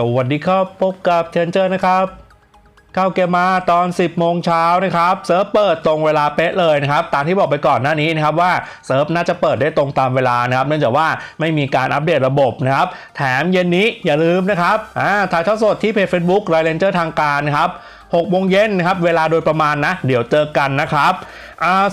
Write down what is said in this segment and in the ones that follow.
สวัสดีครับ พบกับเทนเจอร์นะครับเข้าเกมมาตอน 10 โมงเช้านะครับเซิร์ฟเปิดตรงเวลาเป๊ะเลยนะครับตามที่บอกไปก่อนหน้านี้นะครับว่าเซิร์ฟน่าจะเปิดได้ตรงตามเวลานะครับเนื่องจากว่าไม่มีการอัปเดตระบบนะครับแถมเย็นนี้อย่าลืมนะครับอ่าถ่ายทอดสดที่เพจ Facebook ไลเลนเจอร์ทางการนะครับ6โมงเย็นนะครับเวลาโดยประมาณนะ เดี๋ยวเจอกันนะครับ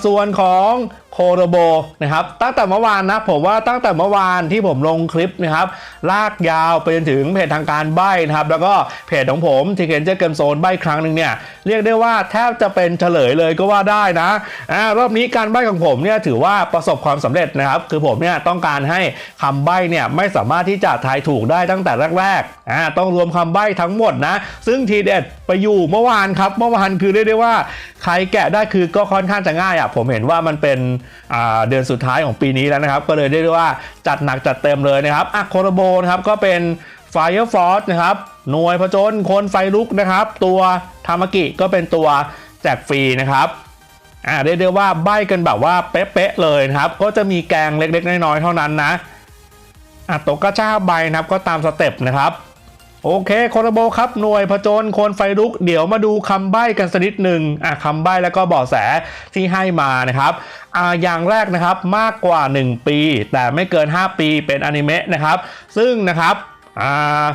ส่วนของ โคโรโบนะครับตั้งแต่เมื่อวานนะผมว่าตั้งแต่เมื่อวานที่ผมลงคลิปนะครับลากยาวไปจนถึงเพจทางการใบ้นะครับแล้วก็เพจของผมที่เคนเจอร์เกมโซนใบ้ครั้งหนึ่งเนี่ยเรียกได้ว่าแทบจะเป็นเฉลยเลยก็ว่าได้นะอ่ารอบนี้การใบ้ของผมเนี่ยถือว่าประสบความสำเร็จนะครับคือผมเนี่ยต้องการให้คำใบ้เนี่ยไม่สามารถที่จะทายถูกได้ตั้งแต่แรกๆอ่าต้องรวมคำใบ้ทั้งหมดนะซึ่งทีเด็ดไปอยู่เมื่อวานครับเมื่อวานคือเรียกได้ว่าใครแกะได้คือก็ค่อนข้างจะง่ายอะผมเห็นว่ามันเป็นเดือนสุดท้ายของปีนี้แล้วนะครับ ก็เลยเรียกได้ว่าจัดหนักจัดเต็มเลยนะครับอะโคโรโบนะครับก็เป็น Fire Force นะครับหน่วยผจญคนไฟลุกนะครับ ตัวทามากิก็เป็นตัวแจกฟรีนะครับอ่าเรียกได้ว่าใบกันแบบว่าเป๊ะๆเลยนะครับ ก็จะมีแกงเล็กๆน้อยๆเท่านั้นนะอะตกกระชาใบนะครับก็ตามสเต็ปนะครับ โอเคโคโรโบครับ หน่วยผจญคนไฟลุก เดี๋ยวมาดูคำใบ้กันสักนิดหนึ่งอะคำใบ้แล้วก็บาะแสที่ให้มานะครับอ่าอย่างแรกนะครับมากกว่า 1 ปี แต่ไม่เกิน 5 ปีเป็นอนิเมะนะครับ ซึ่งนะครับอ่า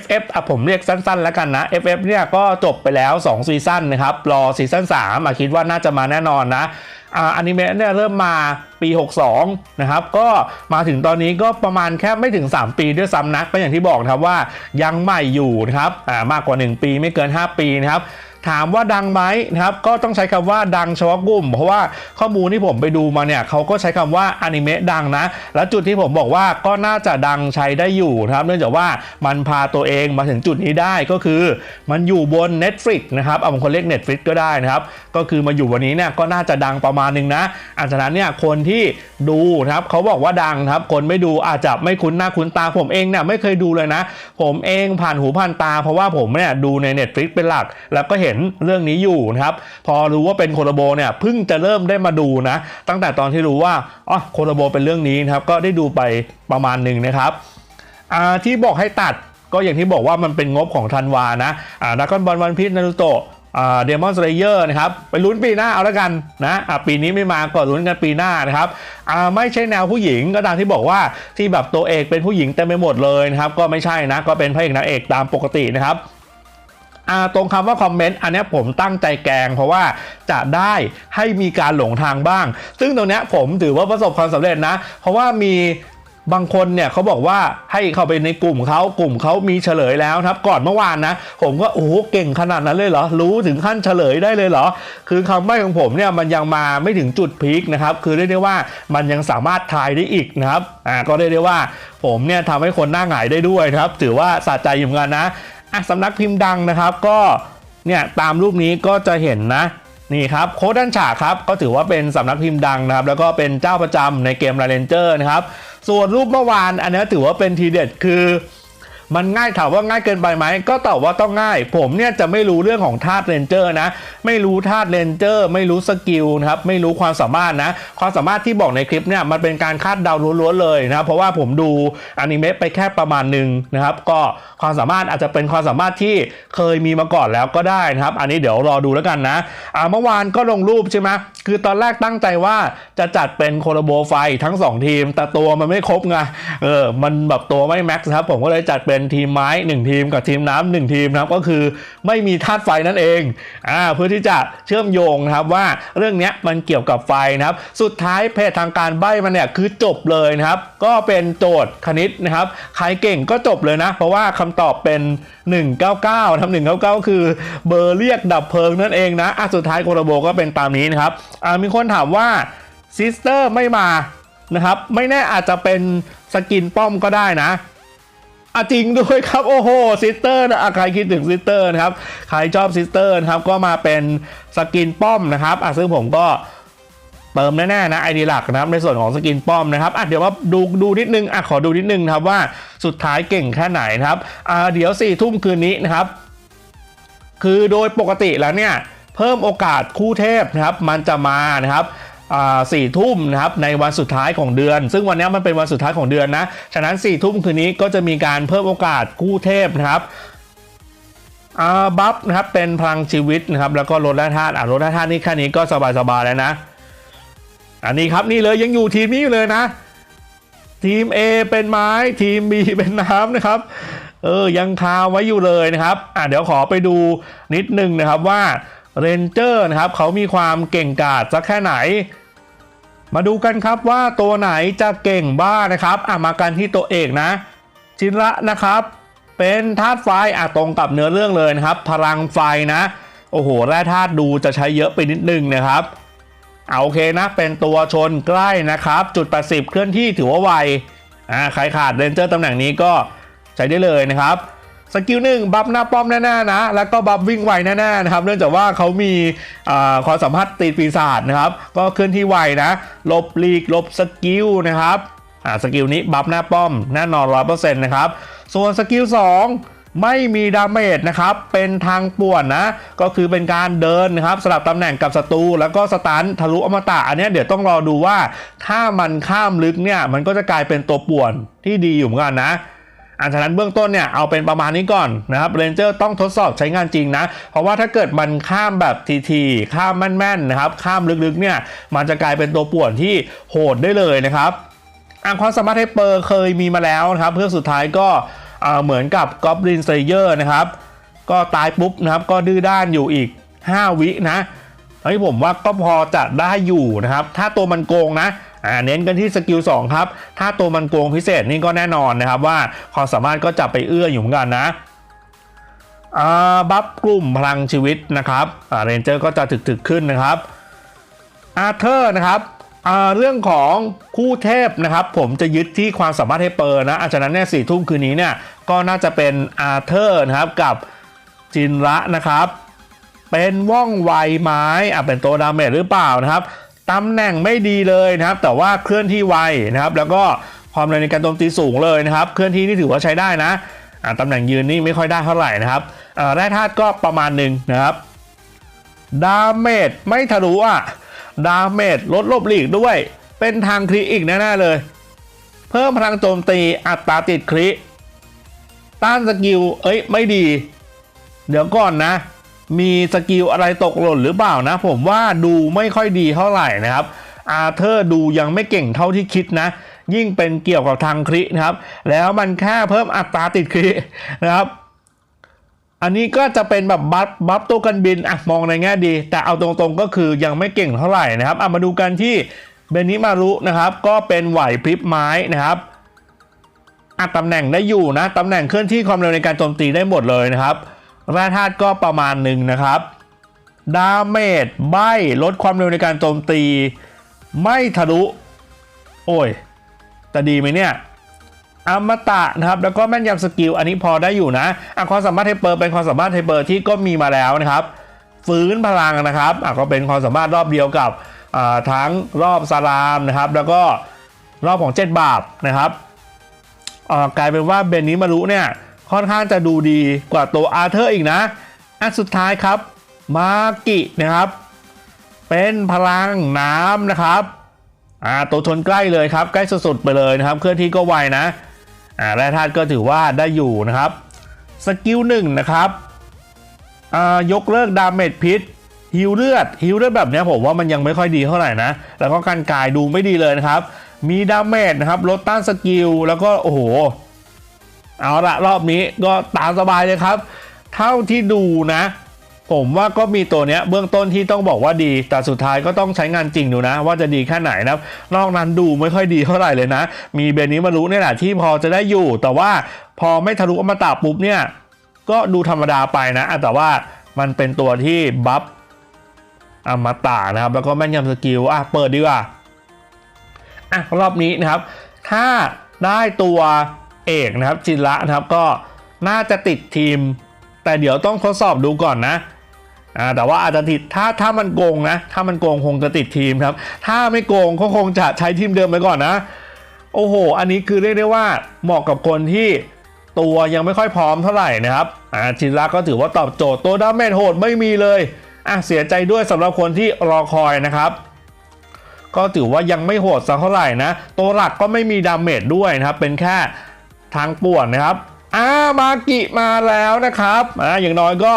FF อะผมเรียกสั้นๆ แล้วกันนะ FF เนี่ยก็จบไปแล้ว 2 ซีซั่นนะครับ รอซีซั่น3อะคิดว่าน่าจะมาแน่นอนนะ อ่าอนิเมะเนี่ยเริ่มมาปี 62 นะครับ ก็มาถึงตอนนี้ก็ประมาณแค่ไม่ถึง 3 ปีด้วยซ้ำนะก็อย่างที่บอกนะครับว่ายังใหม่อยู่นะครับอ่ามากกว่า 1 ปีไม่เกิน 5 ปีนะครับ ถามว่าดังไหมนะครับก็ต้องใช้คำว่าดังเฉพาะกลุ่ม เพราะว่าข้อมูลที่ผมไปดูมาเนี่ยเขาก็ใช้คำว่าอนิเมะดังนะ และจุดที่ผมบอกว่าก็น่าจะดังใช้ได้อยู่นะครับ เนื่องจากว่ามันพาตัวเองมาถึงจุดนี้ได้ก็คือ มันอยู่บน Netflix นะครับเอาบางคนเรียก Netflix ก็ได้นะครับ ก็คือมาอยู่วันนี้เนี่ยก็น่าจะดังประมาณหนึงนะอันฉะนั้นเนี่ยคนที่ดูนะครับเขาบอกว่าดังนะครับ คนไม่ดูอาจจะไม่คุ้นหน้าคุ้นตาผมเองเนี่ยไม่เคยดูเลยนะ ผมเองผ่านหูผ่านตา เพราะว่าผมเนี่ยดูใน Netflix เป็นหลัก แล้วก็เห็นเรื่องนี้อยู่นะครับ พอรู้ว่าเป็นโคโลโบเนี่ยเพิ่งจะเริ่มได้มาดูนะ ตั้งแต่ตอนที่รู้ว่าอ๋อโคโลโบเป็นเรื่องนี้นะครับ ก็ได้ดูไปประมาณหนึ่งนะครับที่บอกให้ตัดก็อย่างที่บอกว่ามันเป็นงบของทันวานะอ่านักบอลวันพีชนารูโตะเดมอนสเลเยอร์นะครับ ไปลุ้นปีหน้าเอาละกันนะะปีนี้ไม่มาก็ลุ้นกันปีหน้านะครับไม่ใช่แนวผู้หญิงก็ตามที่บอกว่าที่แบบตัวเอกเป็นผู้หญิงเต็มไปหมดเลยนะครับ ก็ไม่ใช่นะ ก็เป็นพระเอกนางเอกตามปกตินะครับ ตรงคำว่าคอมเมนต์อันนี้ผมตั้งใจแกง เพราะว่าจะได้ให้มีการหลงทางบ้าง ซึ่งตรงนี้ผมถือว่าประสบความสำเร็จนะ เพราะว่ามีบางคนเนี่ยเขาบอกว่าให้เข้าไปในกลุ่มเขากลุ่มเขามีเฉลยแล้วครับ ก่อนเมื่อวานนะ ผมก็โอ้โหเก่งขนาดนั้นเลยเหรอ รู้ถึงขั้นเฉลยได้เลยเหรอ คือคำใบ้ของผมเนี่ยมันยังมาไม่ถึงจุดพีคนะครับ คือเรียกได้ว่ามันยังสามารถทายได้อีกนะครับอ่าก็เรียกได้ว่าผมเนี่ยทำให้คนหน้าหงายได้ด้วยครับ ถือว่าสะใจอยู่เหมือนกันนะ อะสำนักพิมพ์ดังนะครับก็เนี่ยตามรูปนี้ก็จะเห็นนะนี่ครับโค้ดด้านฉากครับก็ถือว่าเป็นสำนักพิมพ์ดังนะครับ แล้วก็เป็นเจ้าประจำในเกมรเรนเจอร์นะครับ ส่วนรูปเมื่อวานอันนี้ถือว่าเป็นทีเด็ดคือ มันง่ายถามว่าง่ายเกินไปไหมก็ตอบว่าต้องง่าย ผมเนี่ยจะไม่รู้เรื่องของธาตุเรนเจอร์นะ ไม่รู้ธาตุเรนเจอร์ ไม่รู้สกิลนะครับไม่รู้ความสามารถนะ ความสามารถที่บอกในคลิปเนี่ยมันเป็นการคาดเดาล้วนๆเลยนะเพราะว่าผมดูอนิเมะไปแค่ประมาณหนึ่งนะครับ ก็ความสามารถอาจจะเป็นความสามารถที่เคยมีมาก่อนแล้วก็ได้นะครับ อันนี้เดี๋ยวรอดูแล้วกันนะอ่าเมื่อวานก็ลงรูปใช่ไหมคือตอนแรกตั้งใจว่าจะจัดเป็นโคโลโบไฟทั้ง 2 ทีม แต่ตัวมันไม่ครบไงเออมันแบบตัวไม่แม็กซ์ครับผมก็เลยจัดเป็น็นทีมไม้1ทีมกับทีมน้ำหนึ่งทีมนะครับก็คือไม่มีธาตุไฟนั่นเองอ่าเพื่อที่จะเชื่อมโยงนะครับว่าเรื่องนี้มันเกี่ยวกับไฟนะครับ สุดท้ายเพจทางการใบ้มันเนี่ยคือจบเลยนะครับ ก็เป็นโจทย์คณิตนะครับ ใครเก่งก็จบเลยนะ เพราะว่าคำตอบเป็น 199ทำ199 คือเบอร์เรียกดับเพลิงนั่นเองนะอะสุดท้ายโคโรโบก็เป็นตามนี้นะครับอ่ามีคนถามว่าซิสเตอร์ไม่มานะครับ ไม่แน่อาจจะเป็นสกินป้อมก็ได้นะ อะจริงด้วยครับ โอ้โหซิสเตอร์นะใครคิดถึงซิสเตอร์นะครับ ใครชอบซิสเตอร์นะครับก็มาเป็นสกินป้อมนะครับอะซึ่งผมก็เติมแน่ๆนะไอดีหลักนะครับในส่วนของสกินป้อมนะครับอะเดี๋ยวมาดูดูนิดนึงอะขอดูนิดนึงนะครับว่าสุดท้ายเก่งแค่ไหนนะครับอ่าเดี๋ยว4ี่ทุ่มคืนนี้นะครับ คือโดยปกติแล้วเนี่ย เพิ่มโอกาสคู่เทพนะครับ มันจะมานะครับ สี่ทุ่มนะครับในวันสุดท้ายของเดือน ซึ่งวันนี้มันเป็นวันสุดท้ายของเดือนนะ ฉะนั้น4ี่ทุ่มคืนนี้ก็จะมีการเพิ่มโอกาสกู้เทพนะครับอาบัฟนะครับเป็นพลังชีวิตนะครับแล้วก็ลดแร่ธาตุอะลดแร่ธาตุนี่แค่นี้ก็สบายๆแล้วนะ อันนี้ครับนี่เลยยังอยู่ทีมนี้อยู่เลยนะ ทีม A เป็นไม้ทีม B เป็นน้ำนะครับเออยังคาไว้อยู่เลยนะครับอะเดี๋ยวขอไปดูนิดนึงนะครับว่า เรนเจอร์นะครับเขามีความเก่งกาจสักแค่ไหน มาดูกันครับว่าตัวไหนจะเก่งบ้างนะครับอะมากันที่ตัวเอกนะชินระนะครับ เป็นธาตุไฟอะตรงกับเนื้อเรื่องเลยนะครับ พลังไฟนะ โอ้โหแร่ธาตุดูจะใช้เยอะไปนิดนึงนะครับเอาโอเคนะ เป็นตัวชนใกล้นะครับ จุด80เคลื่อนที่ถือว่าไวอ่าใครขาดเรนเจอร์ตำแหน่งนี้ก็ใช้ได้เลยนะครับ สกิลหนึ่งบัฟหน้าป้อมแน่ๆนะ แล้วก็บัฟวิ่งไวแน่ๆนะครับ เนื่องจากว่าเขามีความสามารถตีปีศาจนะครับ ก็เคลื่อนที่ไวนะลบลีกลบสกิลนะครับสกิลนี้บัฟหน้าป้อมแน่นอนร้อยเปอร์เซ็นต์นะครับ ส่วนสกิล2ไม่มีดาเมจนะครับ เป็นทางป่วนนะ ก็คือเป็นการเดินนะครับสลับตำแหน่งกับศัตรูแล้วก็สตันทะลุอมตะอันนี้เดี๋ยวต้องรอดูว่าถ้ามันข้ามลึกเนี่ยมันก็จะกลายเป็นตัวป่วนที่ดีอยู่เหมือนกันนะ อันฉะนั้นเบื้องต้นเนี่ยเอาเป็นประมาณนี้ก่อนนะครับเรนเจอร์ต้องทดสอบใช้งานจริงนะ เพราะว่าถ้าเกิดมันข้ามแบบทีๆข้ามแม่นๆนะครับข้ามลึกๆเนี่ยมันจะกลายเป็นตัวป่วนที่โหดได้เลยนะครับอะความสามารถไฮเปอร์เคยมีมาแล้วนะครับเพื่อสุดท้ายก็เหมือนกับกอบลินสเยอร์นะครับก็ตายปุ๊บนะครับก็ดื้อด้านอยู่อีก 5 วินะเฮ้ยผมว่าก็พอจะได้อยู่นะครับ ถ้าตัวมันโกงนะ อ่าเน้นกันที่สกิล2ครับ ถ้าตัวมันโกงพิเศษนี่ก็แน่นอนนะครับว่าความสามารถก็จะไปเอื้ออยู่เหมือนกันนะบัฟกลุ่มพลังชีวิตนะครับเรนเจอร์ก็จะถึกๆขึ้นนะครับอาร์เธอร์นะครับเรื่องของคู่เทพนะครับ ผมจะยึดที่ความสามารถให้เปิดนะอาจารย์นั้นเนี่ยสี่ทุ่มคืนนี้เนี่ยก็น่าจะเป็นอาร์เธอร์นะครับกับจินระนะครับ เป็นว่องไวไม้อะเป็นตัวดาเมจหรือเปล่านะครับ ตำแหน่งไม่ดีเลยนะครับ แต่ว่าเคลื่อนที่ไวนะครับ แล้วก็ความเร็วในการโจมตีสูงเลยนะครับ เคลื่อนที่นี่ถือว่าใช้ได้นะตำแหน่งยืนนี่ไม่ค่อยได้เท่าไหร่นะครับอ่าแร่ธาตุก็ประมาณหนึ่งนะครับดาเมจไม่ทะลุอะดาเมจลดลบหลีกด้วย เป็นทางคริอีกแน่ๆเลย เพิ่มพลังโจมตีอัตราติดคริต้านสกิลเอ้ยไม่ดี เดี๋ยวก่อนนะ มีสกิลอะไรตกหล่นหรือเปล่านะ ผมว่าดูไม่ค่อยดีเท่าไหร่นะครับอาเธอร์ดูยังไม่เก่งเท่าที่คิดนะ ยิ่งเป็นเกี่ยวกับทางครินะครับ แล้วมันแค่เพิ่มอัตราติดครินะครับ อันนี้ก็จะเป็นแบบบัฟบัฟตัวกันบินอะมองในแง่ดี แต่เอาตรงๆก็คือยังไม่เก่งเท่าไหร่นะครับอะมาดูกันที่เบนิมารุนะครับ ก็เป็นไหวพริบไม้นะครับอะตำแหน่งได้อยู่นะตำแหน่งเคลื่อนที่ความเร็วในการโจมตีได้หมดเลยนะครับ แร่ธาตุก็ประมาณหนึ่งนะครับดาเมจใบลดความเร็วในการโจมตี ไม่ทะลุ โอ้ยแต่ดีไหมเนี่ยอมตะนะครับแล้วก็แม่นยำสกิลอันนี้พอได้อยู่นะอะความสามารถเทเปอร์เป็นความสามารถเทเปอร์ที่ก็มีมาแล้วนะครับ ฟื้นพลังนะครับอะก็เป็นความสามารถรอบเดียวกับทั้งรอบซารามนะครับ แล้วก็รอบของเจ็ดบาปนะครับกลายเป็นว่าเบนนี้มารุเนี่ย ค่อนข้างจะดูดีกว่าตัวอาเธอร์อีกนะ อันสุดท้ายครับ มากินะครับ เป็นพลังน้ำนะครับอ่าตัวทนใกล้เลยครับ ใกล้สุดๆไปเลยนะครับ เคลื่อนที่ก็ไวนะอ่าแร่ธาตุก็ถือว่าได้อยู่นะครับ สกิลหนึ่งนะครับอ่ายกเลิกดาเมจพิษฮิวเลือดฮิวเลือดแบบนี้ผมว่ามันยังไม่ค่อยดีเท่าไหร่นะ แล้วก็การกายดูไม่ดีเลยนะครับ มีดาเมจนะครับลดต้านสกิลแล้วก็โอ้โห เอาละรอบนี้ก็ตามสบายเลยครับ เท่าที่ดูนะ ผมว่าก็มีตัวเนี้ยเบื้องต้นที่ต้องบอกว่าดี แต่สุดท้ายก็ต้องใช้งานจริงดูนะ ว่าจะดีแค่ไหนนะครับนอกนั้นดูไม่ค่อยดีเท่าไหร่เลยนะ มีเบนนี้มารู้เนี่ยแหละที่พอจะได้อยู่ แต่ว่าพอไม่ทะลุอมตะปุ๊บเนี่ย ก็ดูธรรมดาไปนะอะแต่ว่ามันเป็นตัวที่บัฟอมตะนะครับ แล้วก็แม่นยำสกิลอะเปิดดีกว่าอะรอบนี้นะครับ ถ้าได้ตัว เอกนะครับจินระนะครับก็น่าจะติดทีม แต่เดี๋ยวต้องทดสอบดูก่อนนะอ่าแต่ว่าอาจจะติดถ้าถ้ามันโกงนะ ถ้ามันโกงคงจะติดทีมครับ ถ้าไม่โกงก็คงจะใช้ทีมเดิมไปก่อนนะ โอ้โห อันนี้คือเรียกได้ว่าเหมาะกับคนที่ตัวยังไม่ค่อยพร้อมเท่าไหร่นะครับอ่าชินระก็ถือว่าตอบโจทย์ตัวดาเมจโหดไม่มีเลยอะเสียใจด้วยสำหรับคนที่รอคอยนะครับก็ถือว่ายังไม่โหดสักเท่าไหร่นะ ตัวหลักก็ไม่มีดาเมจด้วยนะครับ เป็นแค่ ทางป่วนนะครับอ่ามากิมาแล้วนะครับอ่าอย่างน้อยก็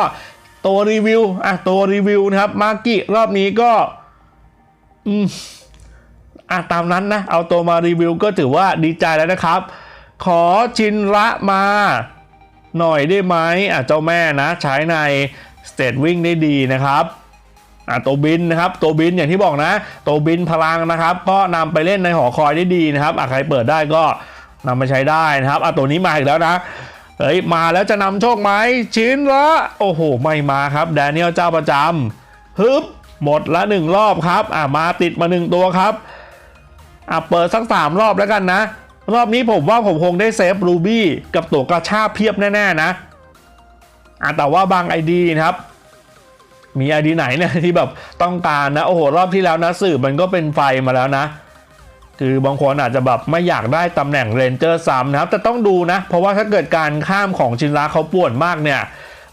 ตัวรีวิวอะตัวรีวิวนะครับมากิรอบนี้ก็อืมอะตามนั้นนะเอาตัวมารีวิวก็ถือว่าดีใจแล้วนะครับ ขอชินละมาหน่อยได้ไหมอะเจ้าแม่นะ ใช้ในสเตทวิ่งได้ดีนะครับอะตัวบินนะครับ ตัวบินอย่างที่บอกนะ ตัวบินพลังนะครับ ก็นำไปเล่นในหอคอยได้ดีนะครับอะใครเปิดได้ก็ นำมาใช้ได้นะครับอะตัวนี้มาอีกแล้วนะเฮ้ยมาแล้วจะนำโชคไหมชิ้นละโอ้โหไม่มาครับแดเนียลเจ้าประจำฮึบหมดละหนึ่งรอบครับอะมาติดมาหนึ่งตัวครับอะเปิดสักสามรอบแล้วกันนะ รอบนี้ผมว่าผมคงได้เซฟรูบี้กับตัวกระชาเพียบแน่ๆนะอะแต่ว่าบางไอดีนะครับ มีไอดีไหนเนี่ยที่แบบต้องการนะ โอ้โหรอบที่แล้วนะสื่อมันก็เป็นไฟมาแล้วนะ คือบางคนอาจจะแบบไม่อยากได้ตำแหน่งเรนเจอร์ซ้ำนะครับ แต่ต้องดูนะ เพราะว่าถ้าเกิดการข้ามของชินระเขาป่วนมากเนี่ย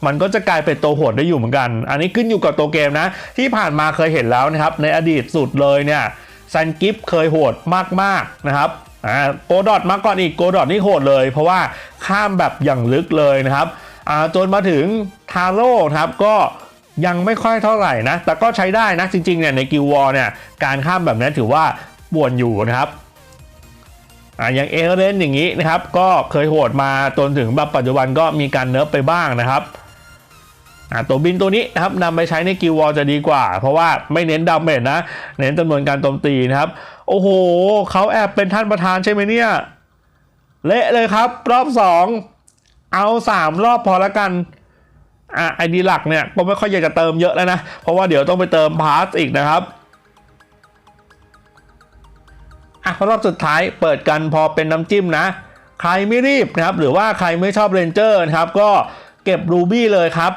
มันก็จะกลายเป็นตัวโหดได้อยู่เหมือนกัน อันนี้ขึ้นอยู่กับตัวเกมนะ ที่ผ่านมาเคยเห็นแล้วนะครับ ในอดีตสุดเลยเนี่ยซันกิฟเคยโหดมากๆนะครับอ่าโกดอดมาก่อนอีกโกดอดนี่โหดเลย เพราะว่าข้ามแบบอย่างลึกเลยนะครับอ่าจนมาถึงทาโร่ครับก็ยังไม่ค่อยเท่าไหร่นะ แต่ก็ใช้ได้นะจริงๆเนี่ยในกิววอร์เนี่ยการข้ามแบบนี้ถือว่า ป่วนอยู่นะครับอ่าอย่างเอเรนอย่างนี้นะครับ ก็เคยโหดมาจนถึงแบบปัจจุบันก็มีการเนิร์ฟไปบ้างนะครับอะตัวบินตัวนี้นะครับนำไปใช้ในกิววอลจะดีกว่า เพราะว่าไม่เน้นดาเมจนะ เน้นจำนวนการโจมตีนะครับ โอ้โหเขาแอบเป็นท่านประธานใช่ไหมเนี่ยเละเลยครับ รอบ 2 เอา 3 รอบพอละกันอะไอดีหลักเนี่ยก็ไม่ค่อยอยากจะเติมเยอะแล้วนะ เพราะว่าเดี๋ยวต้องไปเติมพาร์ทอีกนะครับ อะรอบสุดท้ายเปิดกันพอเป็นน้ำจิ้มนะ ใครไม่รีบนะครับ หรือว่าใครไม่ชอบเรนเจอร์นะครับ ก็เก็บรูบี้เลยครับ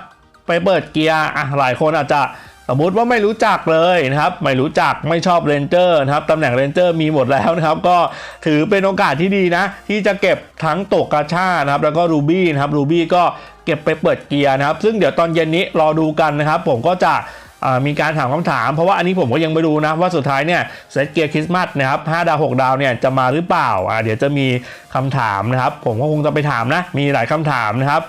ไปเปิดเกียร์อะหลายคนอาจจะสมมติว่าไม่รู้จักเลยนะครับ ไม่รู้จักไม่ชอบเรนเจอร์นะครับตำแหน่งเรนเจอร์มีหมดแล้วนะครับ ก็ถือเป็นโอกาสที่ดีนะ ที่จะเก็บทั้งตกกาชานะครับ แล้วก็รูบี้นะครับรูบี้ก็เก็บไปเปิดเกียร์นะครับ ซึ่งเดี๋ยวตอนเย็นนี้รอดูกันนะครับ ผมก็จะ มีการถามคำถาม เพราะว่าอันนี้ผมก็ยังไม่รู้นะ ว่าสุดท้ายเนี่ยเซตเกียร์คริสต์มาสนะครับ5ดาว6ดาวเนี่ยจะมาหรือเปล่าอ่าเดี๋ยวจะมีคำถามนะครับ ผมก็คงจะไปถามนะ มีหลายคำถามนะครับ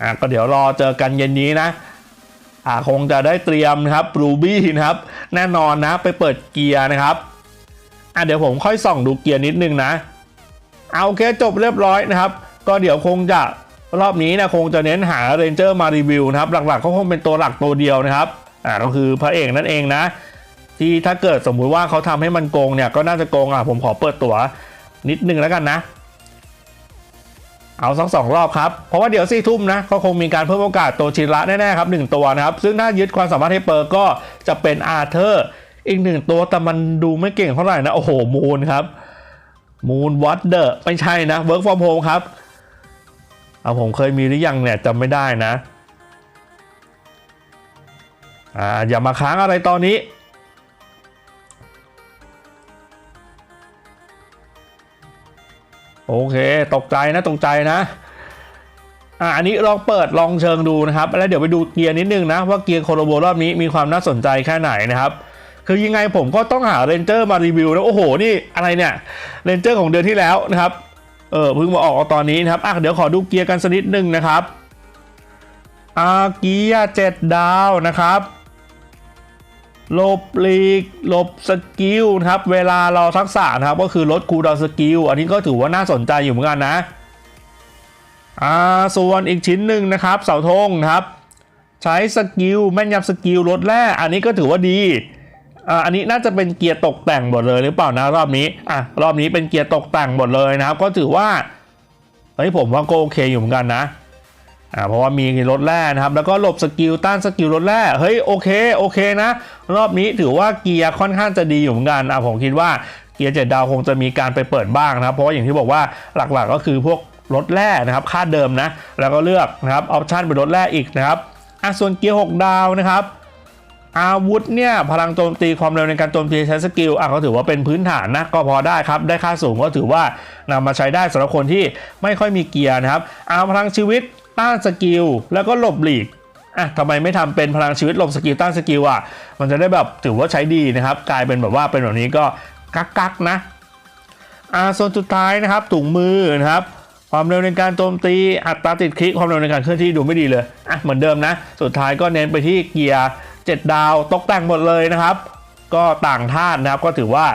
อ่าก็เดี๋ยวรอเจอกันเย็นนี้นะอ่าคงจะได้เตรียมนะครับรูบี้นะครับ แน่นอนนะไปเปิดเกียร์นะครับอ่าเดี๋ยวผมค่อยส่องดูเกียร์นิดนึงนะ เอาโอเคจบเรียบร้อยนะครับ ก็เดี๋ยวคงจะรอบนี้นะคงจะเน้นหาเรนเจอร์มารีวิวนะครับ หลักๆก็คงเป็นตัวหลักตัวเดียวนะครับ อ่าก็คือพระเอกนั่นเองนะ ที่ถ้าเกิดสมมุติว่าเขาทำให้มันโกงเนี่ยก็น่าจะโกงอะผมขอเปิดตั๋วนิดนึงแล้วกันนะ เอาสักสองรอบครับ เพราะว่าเดี๋ยวสี่ทุ่มนะก็คงมีการเพิ่มโอกาสตัวชิระแน่ๆครับหนึ่งตัวนะครับ ซึ่งถ้ายึดความสามารถให้เปิดก็จะเป็นอาร์เธอร์อีกหนึ่งตัวแต่มันดูไม่เก่งเท่าไหร่นะโอ้โหมูนครับมูนวัตเดอร์ไม่ใช่นะเวิร์กฟอร์มโฮมครับเอาผมเคยมีหรือยังเนี่ยจำไม่ได้นะ อ่าอย่ามาค้างอะไรตอนนี้ โอเค ตกใจนะตกใจนะอ่าอันนี้ลองเปิดลองเชิงดูนะครับ แล้วเดี๋ยวไปดูเกียร์นิดนึงนะ ว่าเกียร์โคโรโบรอบนี้มีความน่าสนใจแค่ไหนนะครับคือยังไงผมก็ต้องหาเรนเจอร์มารีวิวนะโอ้โห นี่อะไรเนี่ยเรนเจอร์ของเดือนที่แล้วนะครับเออเพิ่งมาออกตอนนี้นะครับอะเดี๋ยวขอดูเกียร์กันสักนิดนึงนะครับอาเกียร์เจ็ดดาวนะครับ หลบหลีกหลบสกิลนะครับ เวลาเราทักษะนะครับ ก็คือลดคูลดาวน์สกิล อันนี้ก็ถือว่าน่าสนใจอยู่เหมือนกันนะ อ่า ส่วนอีกชิ้นหนึ่งนะครับ เสาธงนะครับ ใช้สกิลแม่นยำสกิลลดแร่อันนี้ก็ถือว่าดี อ่า อันนี้น่าจะเป็นเกียร์ตกแต่งหมดเลยหรือเปล่านะรอบนี้ อะ รอบนี้เป็นเกียร์ตกแต่งหมดเลยนะครับ ก็ถือว่า เฮ้ยผมว่าก็โอเคอยู่เหมือนกันนะ อ่าเพราะว่ามีรถแร่นะครับ แล้วก็หลบสกิลต้านสกิลรถแร่เฮ้ยโอเคโอเคนะ รอบนี้ถือว่าเกียร์ค่อนข้างจะดีอยู่เหมือนกันอ่าผมคิดว่าเกียร์เจ็ดดาวคงจะมีการไปเปิดบ้างนะครับ เพราะว่าอย่างที่บอกว่าหลักๆก็คือพวกรถแร่นะครับค่าเดิมนะ แล้วก็เลือกนะครับออปชันเป็นรถแร่อีกนะครับอะส่วนเกียร์6ดาวนะครับอาวุธเนี่ยพลังโจมตีความเร็วในการโจมตีใช้สกิลอะก็ถือว่าเป็นพื้นฐานนะก็พอได้ครับ ได้ค่าสูงก็ถือว่านำมาใช้ได้สำหรับคนที่ไม่ค่อยมีเกียร์นะครับอาพลังชีวิต ต้านสกิลแล้วก็หลบหลีกอะทำไมไม่ทำเป็นพลังชีวิตหลมสกิลต้านสกิลอะมันจะได้แบบถือว่าใช้ดีนะครับ กลายเป็นแบบว่าเป็นแบบนี้ก็กักกักนะอ่าส่วนสุดท้ายนะครับถุงมือนะครับความเร็วในการโจมตีอัตราติดคลิกความเร็วในการเคลื่อนที่ดูไม่ดีเลยอะเหมือนเดิมนะ สุดท้ายก็เน้นไปที่เกียร์7ดาวตกแต่งหมดเลยนะครับ ก็ต่างธาตุนะครับก็ถือว่า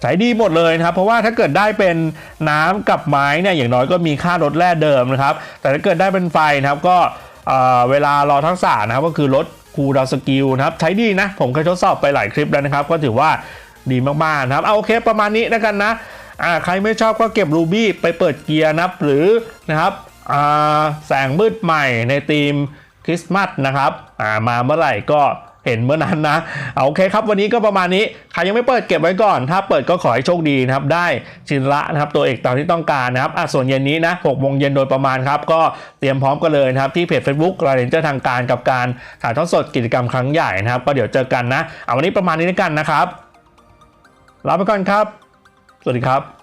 ใช้ดีหมดเลยนะครับ เพราะว่าถ้าเกิดได้เป็นน้ำกับไม้เนี่ยอย่างน้อยก็มีค่าลดแร่เดิมนะครับ แต่ถ้าเกิดได้เป็นไฟนะครับก็เเวลารอทักษะนะครับก็คือลดคูลดาวสกิลนะครับ ใช้ดีนะ ผมเคยทดสอบไปหลายคลิปแล้วนะครับ ก็ถือว่าดีมากๆนะครับ เอาโอเคประมาณนี้แล้วกันนะอ่าใครไม่ชอบก็เก็บรูบี้ไปเปิดเกียร์นะครับหรือนะครับอ่าแสงมืดใหม่ในธีมคริสต์มาสนะครับอ่ามาเมื่อไหร่ก็ เห็นเมื่อนั้นนะเอาโอเคครับวันนี้ก็ประมาณนี้ใครยังไม่เปิดเก็บไว้ก่อน ถ้าเปิดก็ขอให้โชคดีนะครับ ได้ชินละนะครับตัวเอกตามที่ต้องการนะครับอะส่วนเย็นนี้นะ6โมงเย็นโดยประมาณครับก็เตรียมพร้อมกันเลยนะครับที่เพจ Facebook รายเรนเจอร์ทางการกับการถ่ายทอดสดกิจกรรมครั้งใหญ่นะครับ ก็เดี๋ยวเจอกันนะเอาวันนี้ประมาณนี้แล้วกันนะครับลาไปก่อนครับ สวัสดีครับ